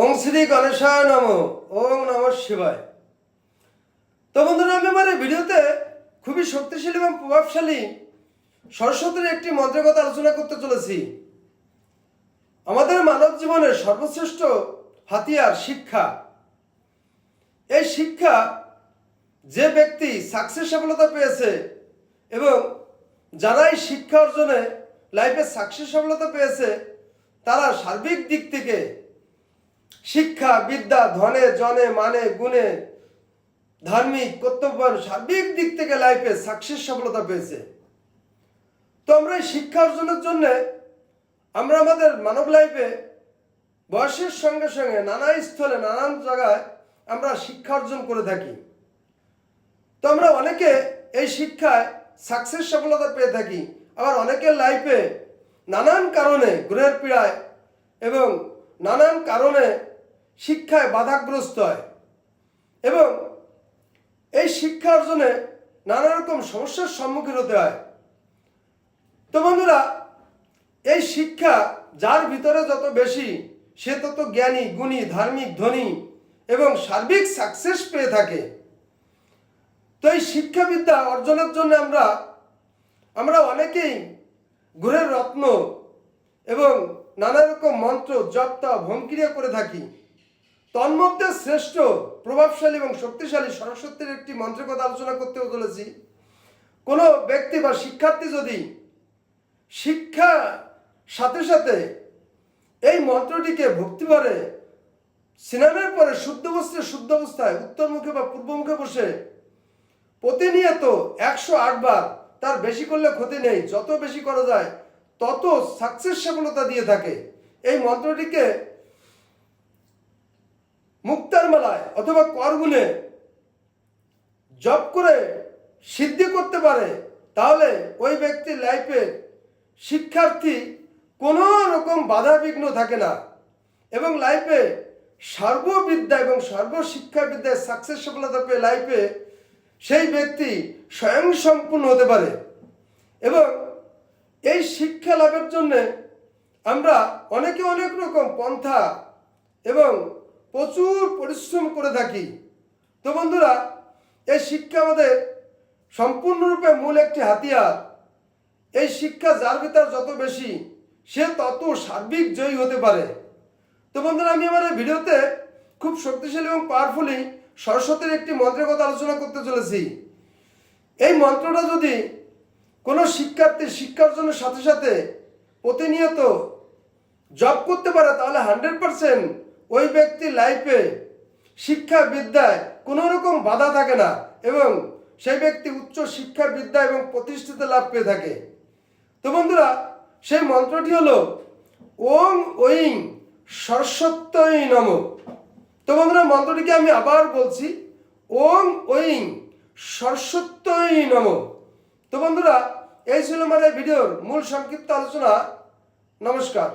ওং শ্রী গণেশায় নম, ওং নম শিবায়। তো বন্ধুরা, আমি আমার ভিডিওতে খুবই শক্তিশালী এবং প্রভাবশালী সরস্বতীর একটি মন্ত্রের কথা আলোচনা করতে চলেছি। আমাদের মানব জীবনের সর্বশ্রেষ্ঠ হাতিয়ার শিক্ষা। এই শিক্ষা যে ব্যক্তি সাকসেস সফলতা পেয়েছে এবং যারা এই শিক্ষা অর্জনে লাইফে সাকসেস সফলতা পেয়েছে, তারা সার্বিক দিক থেকে শিক্ষা, বিদ্যা, ধনে, জনে মানে গুণে, ধার্মিক কর্তব্যান সার্বিক দিক থেকে লাইফে সাকসেস সফলতা পেয়েছে। তো আমরা এই শিক্ষা অর্জনের জন্য আমরা আমাদের মানব লাইফে বয়সের সঙ্গে সঙ্গে নানা স্থলে, নানান জায়গায় আমরা শিক্ষা অর্জন করে থাকি। তো আমরা অনেকে এই শিক্ষায় সাকসেস সফলতা পেয়ে থাকি। আবার অনেকের লাইফে নানান কারণে, গ্রহের পীড়ায় এবং নানান কারণে শিক্ষায় বাধাগ্রস্ত হয়। এবং এই শিক্ষা অর্জনে নানা রকম সমস্যার সম্মুখীন হতে হয়। তো বন্ধুরা, এই শিক্ষা যার ভিতরে যত বেশি, সে তত জ্ঞানী, গুণী, ধার্মিক, ধনী এবং সার্বিক সাকসেস পেয়ে থাকে। তো এই শিক্ষাবিদ্যা অর্জনের জন্য আমরা আমরা অনেকেই গুরের রত্ন এবং নানা রকম মন্ত্র জপ্তা ভঙ্কিরিয়া করে থাকি। তন্মধ্যে শ্রেষ্ঠ, প্রভাবশালী এবং শক্তিশালী সরস্বতীর একটি মন্ত্রের কথা আলোচনা করতেও চলেছি। কোনো ব্যক্তি বা শিক্ষার্থী যদি শিক্ষা সাথে সাথে এই মন্ত্রটিকে ভক্তিভরে স্নানের পরে শুদ্ধ বস্ত্রে শুদ্ধ অবস্থায় উত্তরমুখে বা পূর্বমুখে বসে প্রতিনিয়ত একশো বার তার বেশি করলে ক্ষতি নেই, যত বেশি করা যায় তত সাকসেস সফলতা দিয়ে থাকে। এই মন্ত্রটিকে মুক্তার মালায় অথবা করগুনে জব করে সিদ্ধি করতে পারে, তাহলে ওই ব্যক্তির লাইফে শিক্ষার্থী কোনো রকম বাধা বিঘ্ন থাকে না এবং লাইফে সর্ববিদ্যা এবং সর্বশিক্ষা বিদ্যায় সাকসেস সফলতা পেয়ে লাইফে সেই ব্যক্তি স্বয়ং সম্পূর্ণ হতে পারে এবং এই শিক্ষা লাভের জন্যে আমরা অনেকে অনেক রকম পন্থা এবং প্রচুর পরিশ্রম করে থাকি। তো বন্ধুরা, এই শিক্ষা আমাদের সম্পূর্ণরূপে মূল একটি হাতিয়ার। এই শিক্ষা যার ভিতর যত বেশি, সে তত সার্বিক জয়ী হতে পারে। তো বন্ধুরা, আমি আমার এই ভিডিওতে খুব শক্তিশালী এবং পাওয়ারফুলি সরস্বতীর একটি মন্ত্রের কথা আলোচনা করতে চলেছি। এই মন্ত্রটা যদি কোনো শিক্ষার্থীর শিক্ষা অর্জনের সাথে সাথে প্রতিনিয়ত জব করতে পারে, তাহলে হান্ড্রেড পারসেন্ট ওই ব্যক্তির লাইফে শিক্ষা বিদ্যায় কোনো রকম বাধা থাকে না এবং সেই ব্যক্তি উচ্চ শিক্ষা বিদ্যা এবং প্রতিষ্ঠিত লাভ পেয়ে থাকে। তো বন্ধুরা, সেই মন্ত্রটি হলো ওং ওইং সরস্বত্যই নম। তো বন্ধুরা, মন্ত্রটিকে আমি আবার বলছি ওং ওইং সরস্বত্যই নম। তো বন্ধুরা এই ছিল আমার ভিডিওর মূল সংক্ষিপ্ত আলোচনা। নমস্কার।